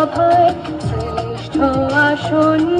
সভায় শ্রেষ্ঠ আসন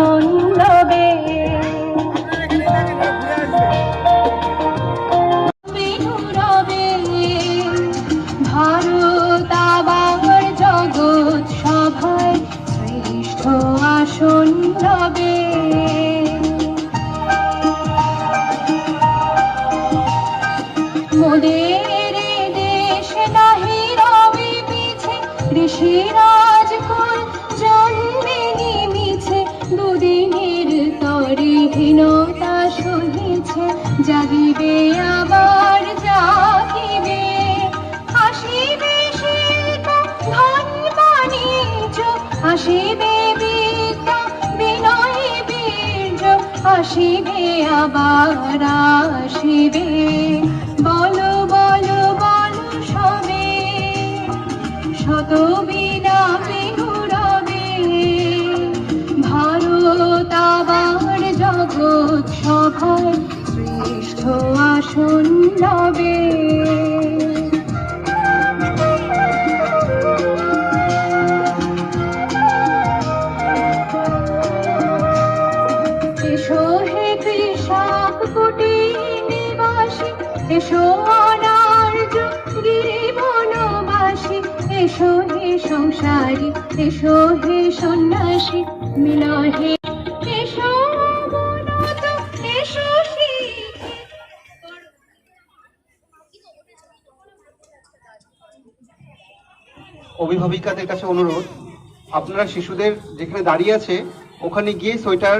বেনুরবে ভারত আবার জগৎ সভায় মোদের দেশ নাহি ঋষিরাজ জাগিবে আবার, জাগিবে। আসিবে শিল্প ধন বাণিজ্য আসিবে বিদ্যা, বিনয় বীর্য আসিবে আবার, আসিবে। বলো বলো বলো সবে, শত বিনা বেহুরবে ভারত আবার জগৎ সভায় শ্রেষ্ঠ আসন রবে নিবাসী, এসো অনার্য গিরি বনবাসী এসো হে সংসারী, এসো হে সন্ন্যাসী মিল হে অভিভাবিকাদের কাছে অনুরোধ, আপনারা শিশুদের যেখানে দাঁড়িয়ে আছে, ওখানে গিয়ে সোয়েটার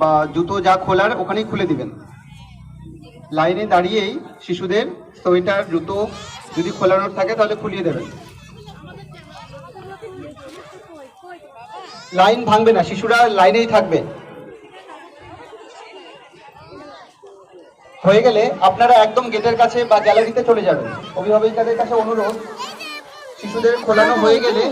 বা জুতো যা খোলার ওখানেই খুলে দিবেন। লাইনে দাঁড়িয়েই শিশুদের সোয়েটার, জুতো যদি খোলানোর থাকে তাহলে খুলিয়ে দেবেন। লাইন ভাঙবে না, শিশুরা লাইনেই থাকবে। হয়ে গেলে আপনারা একদম গেটের কাছে বা গ্যালারিতে চলে যাবেন। অভিভাবিকাদের কাছে অনুরোধ শিশুদের খোলানো হয়ে গেলে